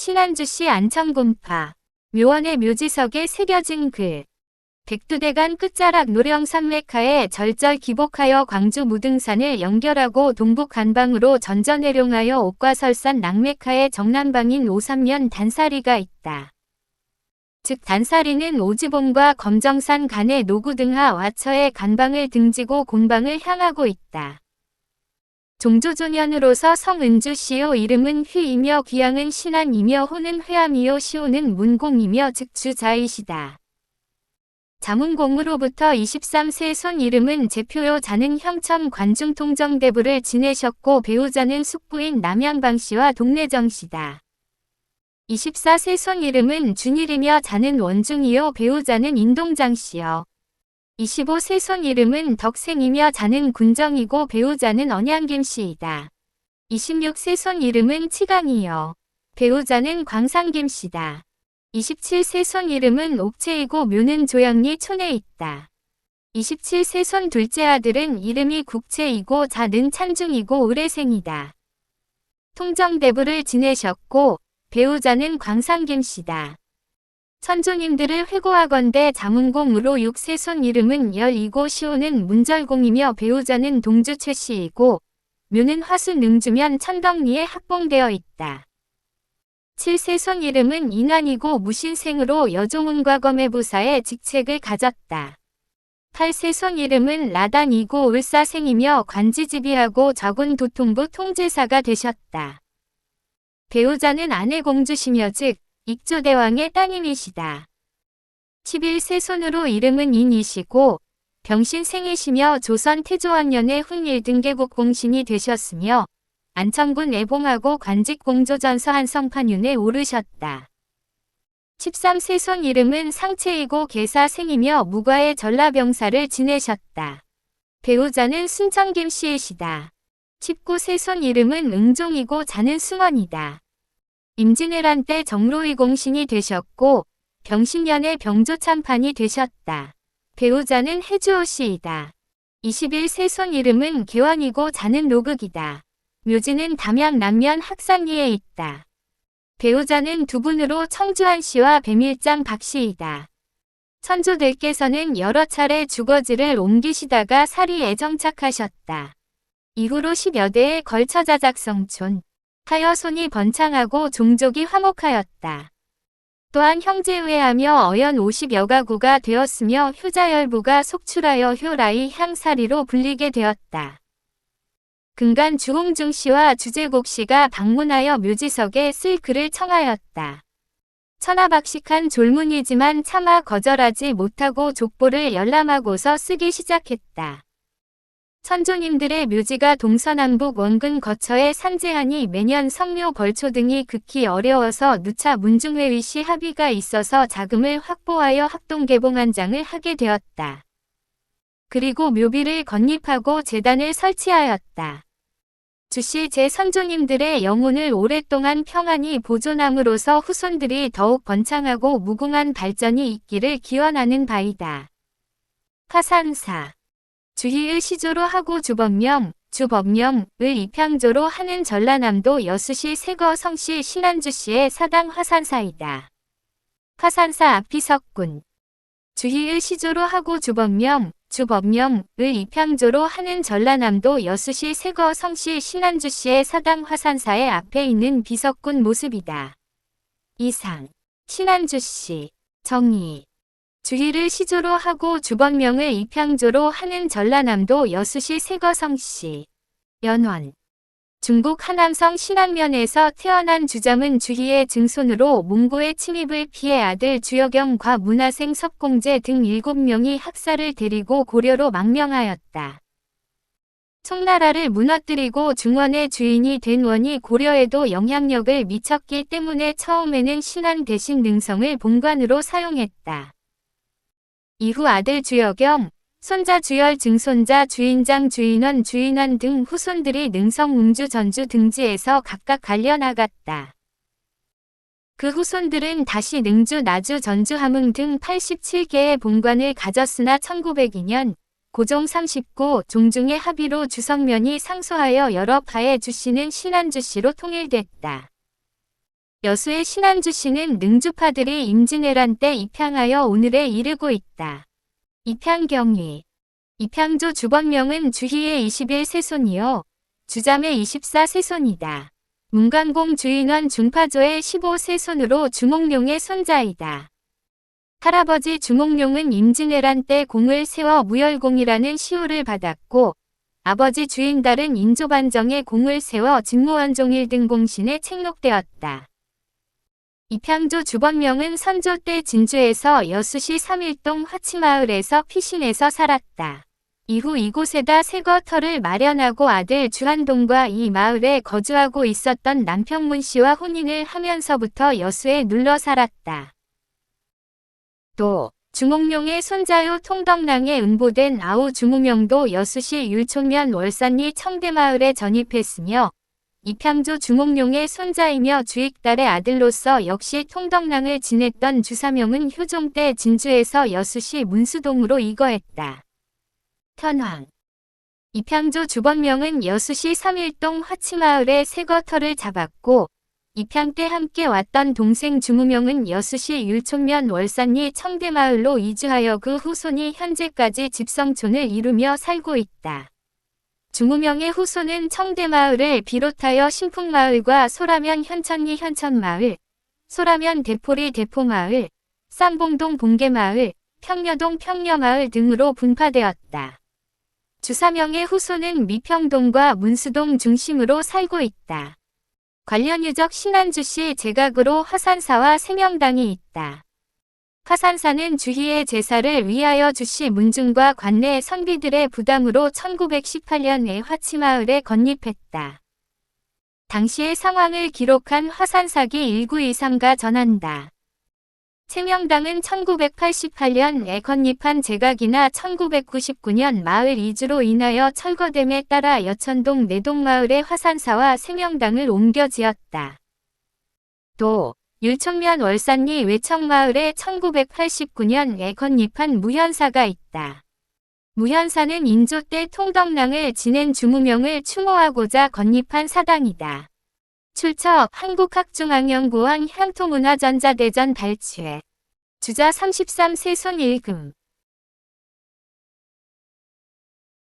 신안주시 안천군파 묘원의 묘지석에 새겨진 글 백두대간 끝자락 노령 산맥하에 절절 기복하여 광주 무등산을 연결하고 동북 간방으로 전전해룡하여 옥과설산 낙맥하에 정남방인 오삼면 단사리가 있다. 즉 단사리는 오지봉과 검정산 간의 노구 등하 와처의 간방을 등지고 곤방을 향하고 있다. 종조조년으로서 성은주 시오 이름은 휘이며 귀양은 신안이며 호는 회암이요 시오는 문공이며 즉 주자이시다. 자문공으로부터 23세 손 이름은 제표요 자는 형천 관중 통정대부를 지내셨고 배우자는 숙부인 남양방 씨와 동래정 씨다. 24세 손 이름은 준일이며 자는 원중이요 배우자는 인동장 씨요. 25세 손 이름은 덕생이며 자는 군정이고 배우자는 언양김 씨이다. 26세 손 이름은 치강이요. 배우자는 광상김 씨다. 27세 손 이름은 옥체이고 묘는 조양리 촌에 있다. 27세 손 둘째 아들은 이름이 국체이고 자는 찬중이고 의뢰생이다. 통정대부를 지내셨고 배우자는 광상김 씨다. 천조님들을 회고하건대 자문공으로 6세 손 이름은 열이고 시호는 문절공이며 배우자는 동주 최 씨이고 묘는 화수 능주면 천덕리에 합봉되어 있다. 7세 손 이름은 인환이고 무신생으로 여종훈과 검의 부사의 직책을 가졌다. 8세 손 이름은 라단이고 을사생이며 관지지비하고 적은 도통부 통제사가 되셨다. 배우자는 아내 공주시며 즉 익조대왕의 따님이시다. 11세 손으로 이름은 인이시고 병신생이시며 조선 태조왕년에 훈일 등계국 공신이 되셨으며 안천군 애봉하고 관직공조전서 한성판윤에 오르셨다. 13세 손 이름은 상체이고 계사생이며 무과의 전라병사를 지내셨다. 배우자는 순천 김 씨이시다. 19세 손 이름은 응종이고 자는 승원이다. 임진왜란 때 정로위 공신이 되셨고 병신년에 병조참판이 되셨다. 배우자는 해주오 씨이다. 21 세 손 이름은 개원이고 자는 노극이다. 묘지는 담양 남면 학산리에 있다. 배우자는 두 분으로 청주한 씨와 배밀장 박 씨이다. 천조들께서는 여러 차례 주거지를 옮기시다가 살이 애정착하셨다. 이후로 10여 대에 걸쳐 자작성촌, 하여 손이 번창하고 종족이 화목하였다. 또한 형제회하며 어연 50여 가구가 되었으며 효자열부가 속출하여 효라이 향사리로 불리게 되었다. 근간 주홍중 씨와 주제곡 씨가 방문하여 묘지석에 쓸 글을 청하였다. 천하박식한 졸문이지만 차마 거절하지 못하고 족보를 열람하고서 쓰기 시작했다. 천조님들의 묘지가 동서남북 원근 거처에 산재하니 매년 성묘 벌초 등이 극히 어려워서 누차 문중회의 시 합의가 있어서 자금을 확보하여 합동 개봉한 장을 하게 되었다. 그리고 묘비를 건립하고 재단을 설치하였다. 주시 제 선조님들의 영혼을 오랫동안 평안히 보존함으로써 후손들이 더욱 번창하고 무궁한 발전이 있기를 기원하는 바이다. 화산사 주희의 시조로 하고 주법명, 주법명을 입향조로 하는 전라남도 여수시 세거 성시 신안주시의 사당 화산사이다. 화산사 앞비석군 주희의 시조로 하고 주법명, 주법명을 입향조로 하는 전라남도 여수시 세거 성시 신안주시의 사당 화산사의 앞에 있는 비석군 모습이다. 이상 신안주시 정의 주희를 시조로 하고 주법명을 입향조로 하는 전라남도 여수시 세거성시 연원 중국 하남성 신안면에서 태어난 주점은 주희의 증손으로 몽고의 침입을 피해 아들 주여경과 문화생 섭공제 등 7명이 학살을 데리고 고려로 망명하였다. 청나라를 무너뜨리고 중원의 주인이 된 원이 고려에도 영향력을 미쳤기 때문에 처음에는 신안 대신 능성을 본관으로 사용했다. 이후 아들 주여경, 손자 주열 증손자 주인장 주인원 주인원 등 후손들이 능성 웅주 전주 등지에서 각각 갈려 나갔다. 그 후손들은 다시 능주 나주 전주 함흥 등 87개의 본관을 가졌으나 1902년 고종 39 종중의 합의로 주성면이 상소하여 여러 파의 주씨는 신안주씨로 통일됐다. 여수의 신안주시는 능주파들이 임진왜란 때 입향하여 오늘에 이르고 있다. 입향경위 입향조 주번명은 주희의 21 세손이요. 주잠의 24 세손이다. 문관공 주인원 중파조의 15 세손으로 주몽룡의 손자이다. 할아버지 주몽룡은 임진왜란 때 공을 세워 무열공이라는 시호를 받았고 아버지 주인달은 인조반정에 공을 세워 직무원종일 등 공신에 책록되었다. 입향조 주번명은 선조 때 진주에서 여수시 삼일동 화치마을에서 피신해서 살았다. 이후 이곳에다 새거터를 마련하고 아들 주한동과 이 마을에 거주하고 있었던 남평문 씨와 혼인을 하면서부터 여수에 눌러 살았다. 또 주몽룡의 손자요 통덕랑에 은보된 아우 주무명도 여수시 율촌면 월산리 청대마을에 전입했으며 입향조 주몽룡의 손자이며 주익달의 아들로서 역시 통덕랑을 지냈던 주사명은 효종 때 진주에서 여수시 문수동으로 이거했다. 현황 입향조 주번명은 여수시 삼일동 화치마을에 새거터를 잡았고 입향 때 함께 왔던 동생 주무명은 여수시 율촌면 월산리 청대마을로 이주하여 그 후손이 현재까지 집성촌을 이루며 살고 있다. 주무명의 후손은 청대마을을 비롯하여 신풍마을과 소라면 현천리 현천마을, 소라면 대포리 대포마을, 쌍봉동 봉계마을, 평려동 평려마을 등으로 분파되었다. 주사명의 후손은 미평동과 문수동 중심으로 살고 있다. 관련 유적 신안주시 제각으로 화산사와 세명당이 있다. 화산사는 주희의 제사를 위하여 주시 문중과 관내 선비들의 부담으로 1918년에 화치마을에 건립했다. 당시의 상황을 기록한 화산사기 1923가 전한다. 세명당은 1988년에 건립한 제각이나 1999년 마을 이주로 인하여 철거됨에 따라 여천동 내동마을의 화산사와 세명당을 옮겨 지었다. 또 율촌면 월산리 외청마을에 1989년 에 건립한 무현사가 있다. 무현사는 인조 때 통덕랑을 지낸 주무명을 추모하고자 건립한 사당이다. 출처 한국학중앙연구원 향토문화전자대전 발췌 주자 33세손 1금